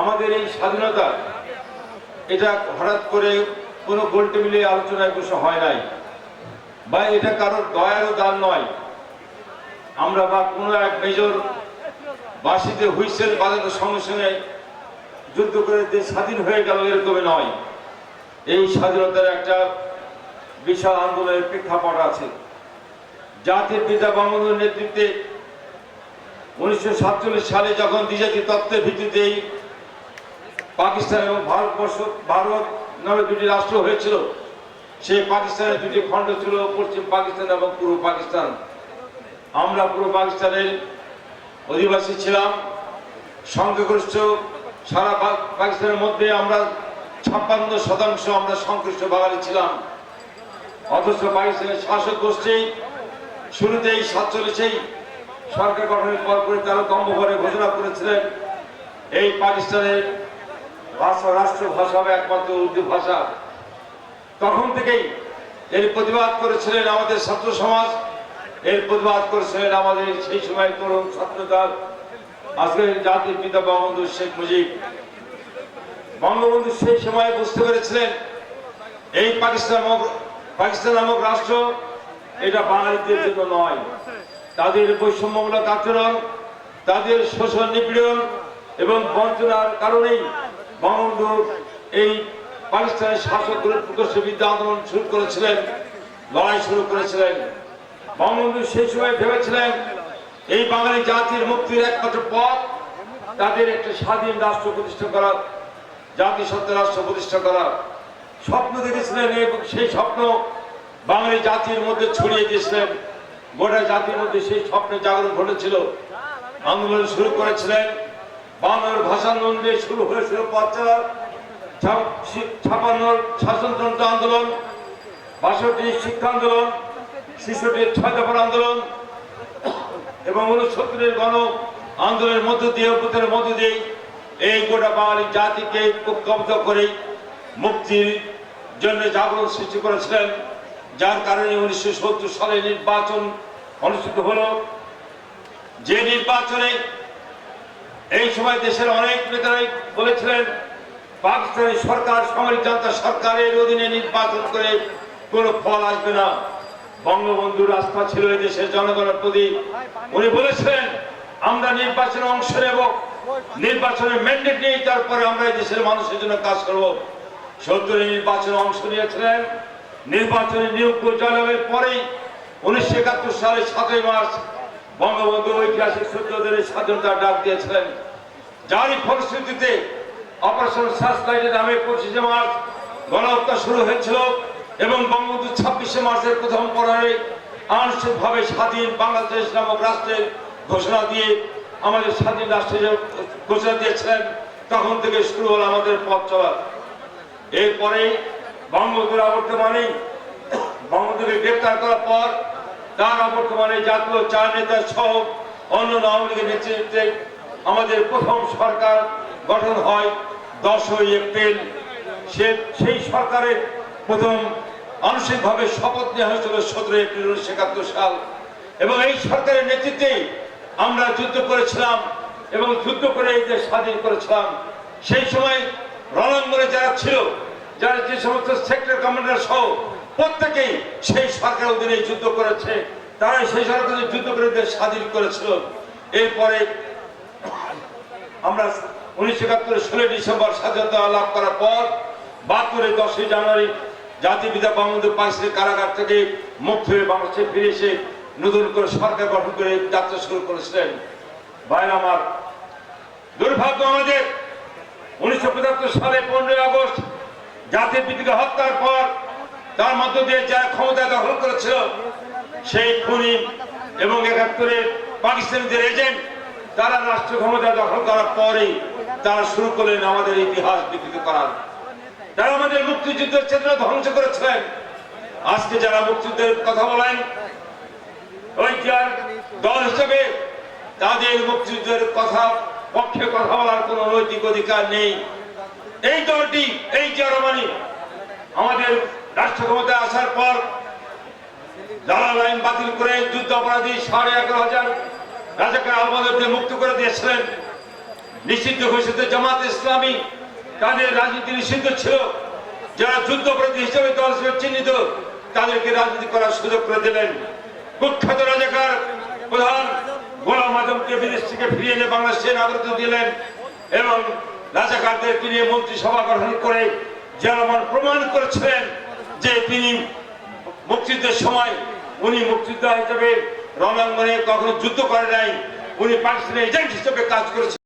আমাদের এই স্বাধীনতা, এটা হঠাৎ করে কোনো গোল টেবিলে আলোচনায় বসে হয় নাই বা এটা কারোর দয়ারও দান নয়। আমরা বা কোনো এক মেজর বাসিতে হুইসেল বাজানোর সঙ্গে সঙ্গে যুদ্ধ করে দেশ স্বাধীন হয়ে গেল এরকম নয়। এই স্বাধীনতার একটা বিশাল আন্দোলনের প্রেক্ষাপট আছে। জাতির পিতা বঙ্গবন্ধুর নেতৃত্বে উনিশশো সাতচল্লিশ সালে যখন দ্বিজাতি তত্ত্বের ভিত্তিতে পাকিস্তান এবং ভারতবর্ষ, ভারত নামে দুটি রাষ্ট্র হয়েছিল। সেই পাকিস্তানের দুটি খণ্ড ছিল পশ্চিম পাকিস্তান এবং পূর্ব পাকিস্তান। আমরা পূর্ব পাকিস্তানের অধিবাসী ছিলাম। সংখ্যাগরিষ্ঠ সারা পাকিস্তানের মধ্যে আমরা ছাপ্পান্ন শতাংশ আমরা সংশ্লিষ্ট বাঙালি ছিলাম। অথচ পাকিস্তানের শাসক গোষ্ঠী শুরুতেই সাতচল্লিশেই সরকার গঠনের পর করে তারা দম্ভ করে ঘোষণা করেছিলেন, এই পাকিস্তানের ভাষা রাষ্ট্র ভাষা হবে একমাত্র উর্দু ভাষা। তখন থেকেই এর প্রতিবাদ করেছিলেন আমাদের ছাত্র সমাজ, এর প্রতিবাদ করেছিলেন আমাদের সেই সময় তরুণ ছাত্রদল, আজকের জাতির পিতা বঙ্গবন্ধু শেখ মুজিব। বঙ্গবন্ধু সেই সময় বুঝতে পেরেছিলেন, এই পাকিস্তান পাকিস্তান নামক রাষ্ট্র এটা বাঙালিদের জন্য নয়। তাদের বৈষম্যমূলক আচরণ, তাদের শোষণ নিপীড়ন এবং বঞ্চনার কারণেই বঙ্গবন্ধু এই পাকিস্তানের শাসকগুলোর প্রকাশ্য বিদ্যা আন্দোলন শুরু করেছিলেন, লড়াই শুরু করেছিলেন। বঙ্গবন্ধু সেই সময় ভেবেছিলেন, এই বাঙালি জাতির মুক্তির একমাত্র পথ, তাদের একটা স্বাধীন রাষ্ট্র প্রতিষ্ঠা করা জাতিসত্ত্বা রাষ্ট্র প্রতিষ্ঠা করা স্বপ্ন দেখেছিলেন এবং সেই স্বপ্ন বাঙালি জাতির মধ্যে ছড়িয়ে দিয়েছিলেন। গোটা জাতির মধ্যে সেই স্বপ্নের জাগরণ ঘটেছিল। আন্দোলন শুরু করেছিলেন। বাংলার ভাষা আন্দোলন দিয়ে শুরু হয়েছিল পথ চলা ছাপান্ন শাসনতন্ত্র আন্দোলন, বাষট্টি শিক্ষা আন্দোলন ছেষট্টির ছয় আন্দোলন এবং উনসত্তরের গণ আন্দোলনের মধ্য দিয়ে, অভ্যুত্থানের মধ্য দিয়ে এই গোটা বাঙালি জাতিকে কব্জ করে মুক্তির জন্য জাগরণ সৃষ্টি করেছিলেন, যার কারণে উনিশশো সত্তর সালে নির্বাচন অনুষ্ঠিত হলো। যে নির্বাচনে সময় দেশের অনেক নেতারাই বলেছিলেন পাকিস্তানের সরকার, সামরিক জনতা সরকারের অধীনে নির্বাচন করে কোনো ফল আসবে না। বঙ্গবন্ধুর আস্থা ছিল এই দেশের জনগণের প্রতি। উনি বলেছিলেন, আমরা নির্বাচনে অংশ নেব, নির্বাচনের ম্যান্ডেট নিয়ে তারপরে আমরা এই দেশের মানুষের জন্য কাজ করব। সত্তরে নির্বাচনে অংশ নিয়েছিলেন, নির্বাচনে নিয়োগ জয়লাভের পরেই উনিশশো একাত্তর সালে সাতই মার্চ বঙ্গবন্ধু ঐতিহাসিক সূত্রদের স্বাধীনতা ডাক দিয়েছিলেন। যারই ফলশ্রুতিতে অপারেশন সার্চলাইটের নামে পঁচিশে মার্চ গণহত্যা শুরু হয়েছিল এবং বঙ্গবন্ধু ছাব্বিশে মার্চের প্রথম পরারে আনুষ্ঠানিকভাবে স্বাধীন বাংলাদেশ নামক রাষ্ট্রের ঘোষণা দিয়ে আমাদের স্বাধীন রাষ্ট্রের ঘোষণা দিয়েছিলেন, তখন থেকে শুরু হলো আমাদের পথ চলা। এরপরে বঙ্গবন্ধুর অবর্তমানে বঙ্গবন্ধুকে গ্রেপ্তার করার পর তার অবর্তমানে জাতীয় চার নেতা সহ অন্য আওয়ামী লীগের নেতৃত্বে আমাদের প্রথম সরকার গঠন হয় দশই এপ্রিল। সেই সরকারের প্রথম আনুষ্ঠানিকভাবে শপথ নেওয়া হয়েছিল সতেরো এপ্রিল উনিশশো একাত্তর সাল। এবং এই সরকারের নেতৃত্বে আমরা যুদ্ধ করেছিলাম এবং যুদ্ধ করে এই দেশ স্বাধীন করেছিলাম। সেই সময় রণাঙ্গনে যারা ছিল, যারা যে সমস্ত সেক্টর কমান্ডার সহ প্রত্যেকেই সেই সরকারের অধীনে যুদ্ধ করেছে, তারাই সেই সরকারের যুদ্ধ করে দেশ স্বাধীন করেছিল। এরপরে আমরা উনিশশো একাত্তর ষোলোই ডিসেম্বর স্বাধীনতা লাভ করার পর বাহাত্তরের দশই জানুয়ারি জাতীয় পিতা বঙ্গবন্ধু পাকিস্তানের কারাগার থেকে মুক্ত হয়ে বাংলাদেশে ফিরে এসে নতুন করে সরকার গঠন করে যাত্রা শুরু করেছিলেন। ভাই আমার দুর্ভাগ্য আমাদের উনিশশো পঁচাত্তর সালে পনেরোই আগস্ট জাতির পিতাকে হত্যার পর তার মধ্য দিয়ে যারা ক্ষমতা দখল করেছিল সেই খুনি এবং একাত্তরের পাকিস্তানিদের এজেন্ট তারা রাষ্ট্র ক্ষমতা দখল করার পরেই তারা শুরু করলেন আমাদের ইতিহাস বিকৃত করার। তারা আমাদের মুক্তিযুদ্ধের চেতনা ধ্বংস করেছিলেন। আজকে যারা মুক্তিযুদ্ধের কথা বলেন যার দল হিসেবে তাদের মুক্তিযুদ্ধের কথা, পক্ষে কথা বলার কোনো নৈতিক অধিকার নেই। এই দলটি, এই জার্মানি আমাদের রাষ্ট্র ক্ষমতায় আসার পর দালাল আইন বাতিল করে যুদ্ধ অপরাধী সাড়ে এগারো হাজার রাজাকার আলমাদেরকে মুক্ত করে দিয়েছিলেন। নিষিদ্ধ ঘোষিত জামাত ইসলামী তাদের রাজনীতি নিষিদ্ধ ছিল। যারা যুদ্ধপরাধী হিসেবে দল হিসেবে চিহ্নিত, তাদেরকে রাজনীতি করার সুযোগ করে দিলেন। কুখ্যাত রাজাকার প্রধান গোলাম আজমকে বিদেশ থেকে ফিরিয়ে এনে বাংলাদেশে নাগরিক দিলেন এবং রাজাকারদের নিয়ে মন্ত্রিসভা গঠন করে জনগণ প্রমাণ করেছিলেন যে তিনি মুক্তিযুদ্ধের সময় উনি মুক্তিযোদ্ধা হিসেবে রণাঙ্গনে কখনো যুদ্ধ করে নাই উনি পাকিস্তানের এজেন্ট হিসেবে কাজ করেছেন।